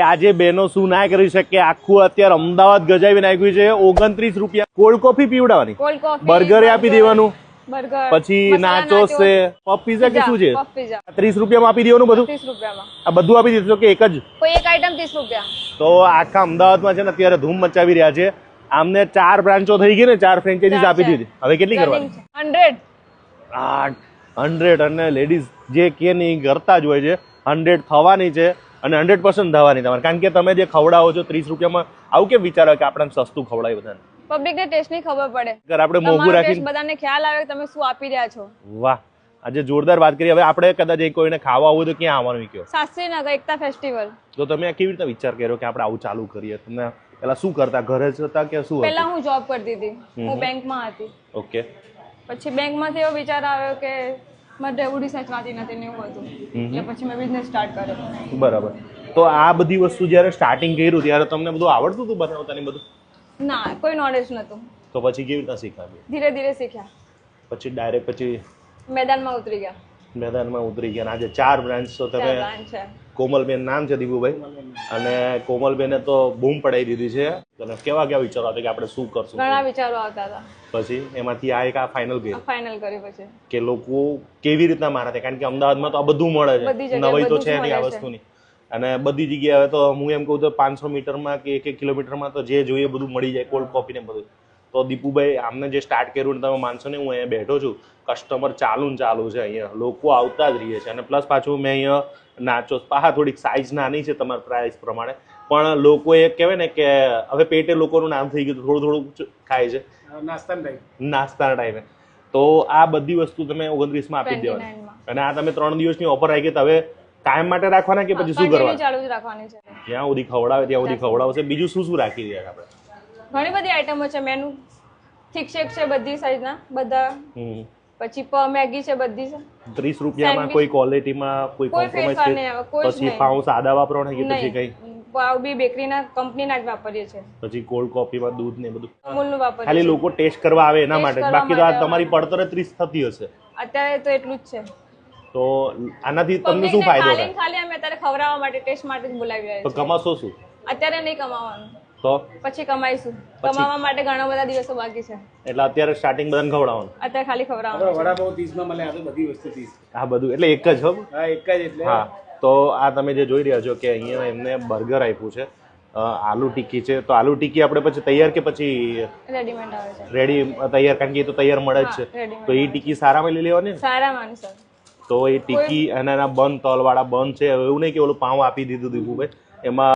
આજે બેનો શું ના કરી શકે? આખું અત્યારે અમદાવાદ ગજાવી નાખ્યું છે. ઓગણત્રીસ રૂપિયા. Cold coffee પીવડાવવાની? બર્ગર આપી દેવાનું? પછી નાચોસ છે. પફ પીઝા કે શું છે? ત્રીસ રૂપિયામાં આપી દેવાનું બધું? આ બધું આપી દીધું કે એક જ? કોઈ એક આઈટમ ત્રીસ રૂપિયા. તો આખા અમદાવાદમાં છે ને અત્યારે ધૂમ મચાવી રહ્યા છે. આમને ચાર બ્રાન્ચો થઈ ગઈ ને ચાર ફ્રેન્ચાઇઝીસ આપી દીધી. હવે કેટલી કરવાની? હંડ્રેડ આઠ હંડ્રેડ અને લેડીઝ જે કે નહીં કરતા જ હોય છે. હંડ્રેડ થવાની છે. અને હંડ્રેડ પર્સન્ટ થવાની તમારે. કારણ કે તમે જે ખવડાવો છો ત્રીસ રૂપિયામાં આવું કેમ વિચારો કે આપણે સસ્તું ખવડાવી બધાને? પબ્લિક ને ટેસ્ટની ખબર પડે. અગર આપણે મોંઘું રાખી બધાને ખ્યાલ આવે કે તમે શું આપી રહ્યા છો. વાહ આજે જોરદાર વાત કરી. હવે આપણે કદાચ એ કોઈને ખાવા આવું તો ક્યાં આવવાનું કયો શાસ્ત્રીનગર એકતા ફેસ્ટિવલ તો તમે કેવી રીતે વિચાર કર્યો કે આપણે આવું ચાલુ કરીએ? તમે પેલા શું કરતા? ઘરે જ હતા કે શું પેલા હું જોબ કરતી હતી. હું બેંકમાં હતી. ઓકે. પછી બેંકમાંથી એવો વિચાર આવ્યો કે મારે રહેવું રિસર્ચ વાંચી નથી ને એવું હતું. એટલે પછી મેં બિઝનેસ સ્ટાર્ટ કર્યો. બરાબર. તો આ બધી વસ્તુ જ્યારે સ્ટાર્ટિંગ કર્યું ત્યારે તમને બધું આવડતું હતું બનાવતા ને બધું? ના કોઈ નોલેજ નહોતું. તો પછી કેવી રીતે શીખ્યા ધીરે ધીરે શીખ્યા. પછી ડાયરેક્ટ પછી મેદાનમાં ઉતરી ગયા. મેદાનમાં ઉતરી ગયા આજે ચાર બ્રાન્ચ તો તમે બ્રાન્ચ છે. કોમલબેન નામ છે દીપુભાઈ. અને કોમલબેને તો બૂમ પડાવી દીધી છે. અને કેવા કેવા વિચારો હતા કે આપણે શું કરશું? ઘણા વિચારો આવતા હતા. પછી એમાંથી આ એક આ ફાઇનલ ગઈ ફાઇનલ કરી પછી. કે લોકો કેવી રીતના મારા છે કારણ કે અમદાવાદમાં તો આ બધું મળે છે. નવાઈ તો છે નહીં આ વસ્તુની. અને બધી જગ્યાએ તો હું એમ કહું તો પાંચસો મીટરમાં કે એક એક કિલોમીટરમાં તો જે જોઈએ બધું મળી જાય કોલ્ડ કોફી ને બધું. તો દીપુભાઈ આમને જે સ્ટાર્ટ કર્યું ને તમે માનશો ને હું અહીંયા બેઠો છું. કસ્ટમર ચાલુ ને ચાલુ છે અહીંયા. લોકો આવતા જ રહીએ છે. અને પ્લસ પાછું મેં અહીંયા નાચો પાહા થોડીક સાઇઝ નાની છે તમારા પ્રાઇસ પ્રમાણે. પણ લોકો એ કહેવાય ને કે હવે પેટે લોકોનું નામ થઈ ગયું થોડું થોડું ખાય છે. નાસ્તાના ટાઈમ નાસ્તાના ટાઈમે તો આ બધી વસ્તુ તમે ઓગણત્રીસમાં આપી દેવાની. અને આ તમે ત્રણ દિવસની ઓફર આવી ગઈ તો હવે કાયમ માટે રાખવાના કે પછી શું કરવાનું? રાખવાની જ્યાં સુધી ખવડાવે ત્યાં સુધી ખવડાવશે. બીજું શું શું રાખી રહ્યા આપણે? ઘણી બધી આઈટમો છે મેનુ થીક શેક છે બધી સાઈઝના બધા. પછી પ મેગી છે બધી છે. ત્રીસ રૂપિયામાં કોઈ ક્વોલિટીમાં કોઈ કોમ્પ્રોમાઇઝ પછી પાઉં સાદા વાપરો કે પછી કઈ? પાવ બી બેકરીના કંપનીના જ વાપરીએ છીએ. પછી કોલ્ડ કોફીમાં દૂધ ને બધું. અમૂલનું વાપરીએ ખાલી લોકો ટેસ્ટ કરવા આવે એના માટે. બાકી તો આ તમારી પડતર ત્રીસ થતી હશે. અત્યારે તો એટલું જ છે. તો આનાથી તમને શું ફાયદો ખાલી થાય? ખાલી અમે અત્યારે ખવડાવવા માટે ટેસ્ટ માટે જ બોલાવી રહ્યા તો કમાશો શું? અત્યારે નહીં કમાવાનું. તો? પછી કમાઈશું. કમાવા માટે ઘણા બધા દિવસો બાકી છે. એટલે અત્યારે સ્ટાર્ટિંગ બધાને ખવડાવવાનું? અત્યારે ખાલી ખવડાવવાનું વડાપાઉં ત્રીસમાં મળે આ તો બધી વસ્તુ ત્રીસ હા બધું એટલે એક જ હો? હા એક જ એટલે. હા તો આ તમે જે જોઈ રહ્યા છો કે અહીંયા એમને બર્ગર આપ્યું છે આલુ ટિક્કી છે તો આલુ ટિક્કી આપણે પછી તૈયાર કે પછી રેડીમેડ આવે છે. રેડી તૈયાર કારણ કે એ તો તૈયાર મળે જ છે. તો એ ટિક્કી સારામાં લઈ લેવાની સારામાં સારા. તો એ ટિક્કી અને એના બંધ તલવાળા બંધ છે એવું નહીં કે ઓલું પાઉં આપી દીધું દીપુભાઈ. ભાઈ એમાં